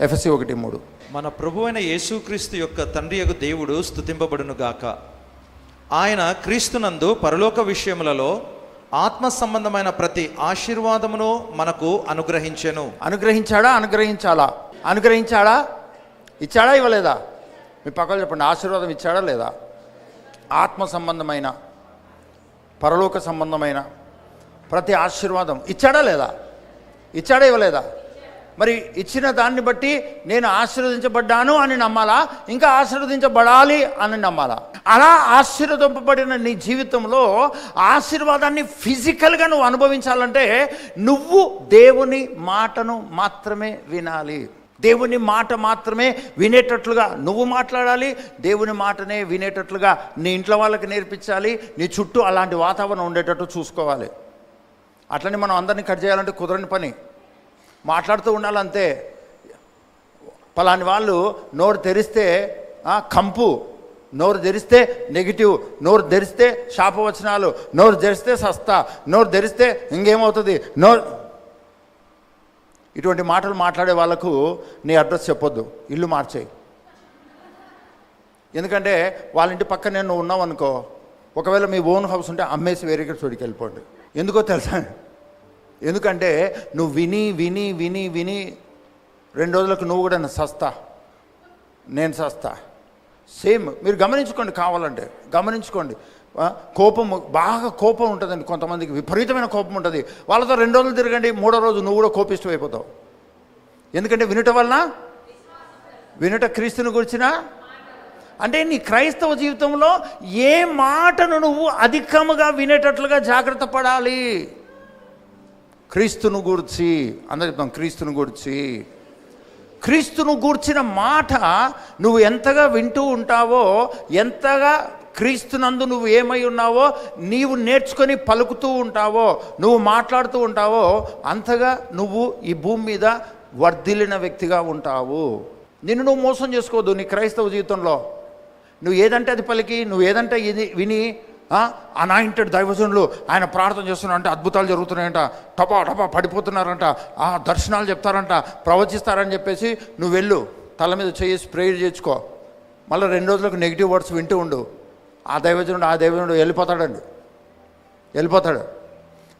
FSC ఒకటి మూడు. మన ప్రభు అయిన యేసుక్రీస్తు యొక్క తండ్రి యొక్క దేవుడు స్థుతింపబడును గాక. ఆయన క్రీస్తునందు పరలోక విషయములలో ఆత్మ సంబంధమైన ప్రతి ఆశీర్వాదమును మనకు అనుగ్రహించెను. అనుగ్రహించాడా? అనుగ్రహించాలా? అనుగ్రహించాడా? ఇచ్చాడా ఇవ్వలేదా? మీ పక్కన చెప్పండి ఆశీర్వాదం ఇచ్చాడా లేదా? ఆత్మ సంబంధమైన పరలోక సంబంధమైన ప్రతి ఆశీర్వాదం ఇచ్చాడా లేదా? ఇచ్చాడా ఇవ్వలేదా? మరి ఇచ్చిన దాన్ని బట్టి నేను ఆశీర్వదించబడ్డాను అని నమ్మాలా? ఇంకా ఆశీర్వదించబడాలి అని నమ్మాలా? అలా ఆశీర్వదింపబడిన నీ జీవితంలో ఆశీర్వాదాన్ని ఫిజికల్గా నువ్వు అనుభవించాలంటే నువ్వు దేవుని మాటను మాత్రమే వినాలి. దేవుని మాట మాత్రమే వినేటట్లుగా నువ్వు మాట్లాడాలి. దేవుని మాటనే వినేటట్లుగా నీ ఇంట్లో వాళ్ళకి నేర్పించాలి. నీ చుట్టూ అలాంటి వాతావరణం ఉండేటట్టు చూసుకోవాలి. అట్లనే మనం అందరినీ కట్ చేయాలంటే కుదరని పని. మాట్లాడుతూ ఉండాలంతే. పలాని వాళ్ళు నోరు తెరిస్తే కంపు. నోరు తెరిస్తే నెగిటివ్. నోరు తెరిస్తే శాపవచనాలు. నోరు తెరిస్తే సస్తా. నోరు తెరిస్తే ఇంకేమవుతుంది? నోరు ఇటువంటి మాటలు మాట్లాడే వాళ్ళకు నీ అడ్రస్ చెప్పొద్దు. ఇల్లు మార్చేయి. ఎందుకంటే వాళ్ళ ఇంటి పక్కనే నువ్వు ఉన్నావు అనుకో ఒకవేళ మీ ఓన్ హౌస్ ఉంటే అమ్మేసి వేరే చోటికి వెళ్ళిపోండి. ఎందుకో తెలుసా? ఎందుకంటే నువ్వు విని విని విని విని రెండు రోజులకు నువ్వు కూడా సస్తా. నేను సస్తా. సేమ్ మీరు గమనించుకోండి కావాలంటే. గమనించుకోండి. కోపం బాగా కోపం ఉంటుందండి కొంతమందికి. విపరీతమైన కోపం ఉంటుంది. వాళ్ళతో రెండు రోజులు తిరగండి మూడో రోజు నువ్వు కూడా కోపిష్టం అయిపోతావు. ఎందుకంటే వినుట వలన? వినుట క్రీస్తుని గురించిన? అంటే నీ క్రైస్తవ జీవితంలో ఏ మాటను నువ్వు అధికముగా వినేటట్లుగా జాగ్రత్త పడాలి? క్రీస్తును గూర్చి అందరు చెప్తాం క్రీస్తును గూర్చి. క్రీస్తును గూర్చిన మాట నువ్వు ఎంతగా వింటూ ఉంటావో ఎంతగా క్రీస్తునందు నువ్వు ఏమై ఉన్నావో నీవు నేర్చుకొని పలుకుతూ ఉంటావో నువ్వు మాట్లాడుతూ ఉంటావో అంతగా నువ్వు ఈ భూమి మీద వర్ధిల్లిన వ్యక్తిగా ఉంటావు. నిన్ను నువ్వు మోసం చేసుకోవద్దు నీ క్రైస్తవ జీవితంలో. నువ్వు ఏదంటే అది పలికి నువ్వు ఏదంటే ఇది విని అనాయింటెడ్ దైవజనులు ఆయన ప్రార్థన చేస్తున్నారంట అద్భుతాలు జరుగుతున్నాయంట టపా టపా పడిపోతున్నారంట ఆ దర్శనాలు చెప్తారంట ప్రవచిస్తారని చెప్పేసి నువ్వు వెళ్ళు తల మీద చేసి ప్రేయర్ చేయించుకో. మళ్ళీ రెండు రోజులకు నెగిటివ్ వర్డ్స్ వింటూ ఉండు. ఆ దైవజనుడు ఆ దైవజనుడు వెళ్ళిపోతాడండి. వెళ్ళిపోతాడు.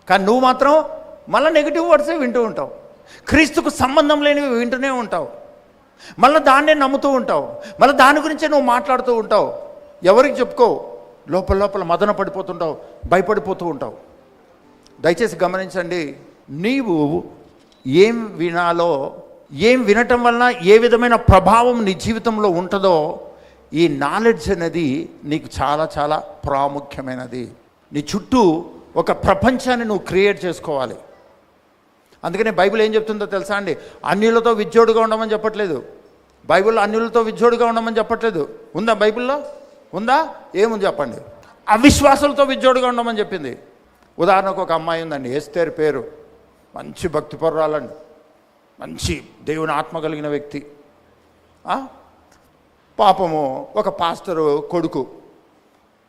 కానీ నువ్వు మాత్రం మళ్ళీ నెగిటివ్ వర్డ్సే వింటూ ఉంటావు. క్రీస్తుకు సంబంధం లేనివి వింటూనే ఉంటావు. మళ్ళీ దాన్నే నమ్ముతూ ఉంటావు. మళ్ళీ దాని గురించే నువ్వు మాట్లాడుతూ ఉంటావు. ఎవరికి చెప్పుకోవు? లోపల లోపల మదన పడిపోతుంటావు భయపడిపోతూ ఉంటావు. దయచేసి గమనించండి నీవు ఏం వినాలో ఏం వినటం వలన ఏ విధమైన ప్రభావం నీ జీవితంలో ఉంటుందో ఈ నాలెడ్జ్ అనేది నీకు చాలా చాలా ప్రాముఖ్యమైనది. నీ చుట్టూ ఒక ప్రపంచాన్ని నువ్వు క్రియేట్ చేసుకోవాలి. అందుకనే బైబిల్ ఏం చెప్తుందో తెలుసా అండి? అన్యులతో విజ్జోడుగా ఉండమని చెప్పట్లేదు. బైబిల్లో అన్యులతో విజ్జోడుగా ఉండమని చెప్పట్లేదు. ఉందా బైబిల్లో? ఉందా? ఏముంది చెప్పండి. అవిశ్వాసులతో విజ్జోడుగా ఉండమని చెప్పింది. ఉదాహరణకు ఒక అమ్మాయి ఉందండి ఎస్తేర్ పేరు. మంచి భక్తిపరురాలండి మంచి దేవుని ఆత్మ కలిగిన వ్యక్తి? పాపము ఒక పాస్టరు కొడుకు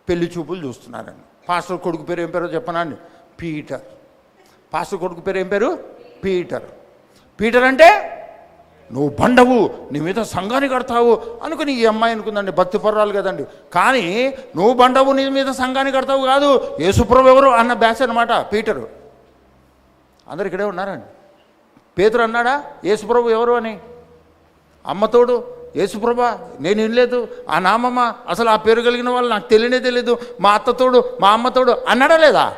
పెళ్ళి చూపులు చూస్తున్నారండి. పాస్టర్ కొడుకు పేరు ఏం పేరో చెప్పనండి పీటర్. పాస్టర్ కొడుకు పేరు ఏం పేరు? పీటర్. పీటర్ అంటే నువ్వు బండవు నీ మీద సంఘాన్ని కడతావు అనుకుని ఈ అమ్మాయి అనుకుందండి భక్తి పర్రాలు కదండి. కానీ నువ్వు బండవు నీ మీద సంఘాన్ని కడతావు కాదు యేసుప్రభు ఎవరు అన్న బ్యాచ్ అనమాట పీటరు. అందరు ఇక్కడే ఉన్నారండి. పేతురు అన్నాడా? యేసుప్రభు ఎవరు అని? అమ్మతోడు యేసుప్రభ నేను వినలేదు ఆ నామమ్మ అసలు ఆ పేరు కలిగిన వాళ్ళు నాకు తెలియనే తెలియదు మా అత్తతోడు మా అమ్మతోడు అన్నాడా లేదా?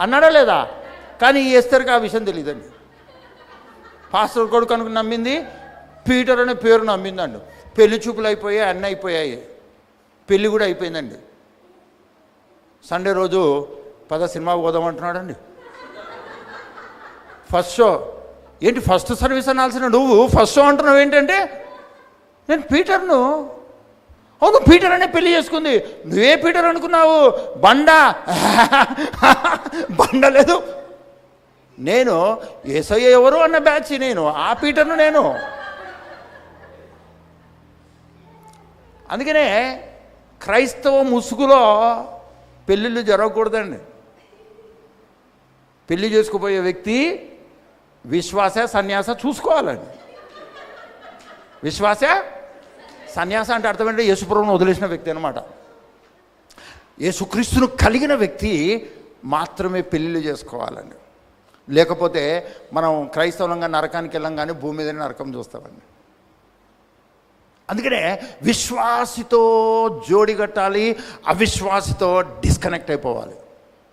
అన్నాడా లేదా? కానీ ఈ ఎస్తరికి ఆ విషయం తెలియదండి పాస్టర్ కొడుకు అనుకు నమ్మింది పీటర్ అనే పేరు నమ్మిందండి. పెళ్ళి చూపులు అయిపోయాయి అన్నీ అయిపోయాయి. పెళ్ళి కూడా అయిపోయిందండి. సండే రోజు పద సినిమా పోదామంటున్నాడండి ఫస్ట్ షో. ఏంటి ఫస్ట్ సర్వీస్ అనాల్సిన నువ్వు? ఫస్ట్ షో అంటున్నావు ఏంటంటే నేను పీటర్ను. అవును పీటర్ అనే పెళ్ళి చేసుకుంది. నువ్వే పీటర్ అనుకున్నావు. బండ. బండ లేదు. నేను ఏసయ్య ఎవరు అన్న బ్యాచ్ నేను ఆ పీటర్ను నేను. అందుకనే క్రైస్తవ ముసుగులో పెళ్ళిళ్ళు జరగకూడదండి. పెళ్ళి చేసుకుపోయే వ్యక్తి విశ్వాస సన్యాస చూసుకోవాలండి. విశ్వాస సన్యాస అంటే అర్థమంటే ఏంటంటే యేసుప్రభుని వదిలేసిన వ్యక్తి అనమాట యేసుక్రీస్తును కలిగిన వ్యక్తి మాత్రమే పెళ్ళిళ్ళు చేసుకోవాలండి. లేకపోతే మనం క్రైస్తవులంగా నరకానికి వెళ్ళాం కానీ భూమి మీద నరకం చూస్తామండి. అందుకనే విశ్వాసితో జోడి కట్టాలి అవిశ్వాసితో డిస్కనెక్ట్ అయిపోవాలి.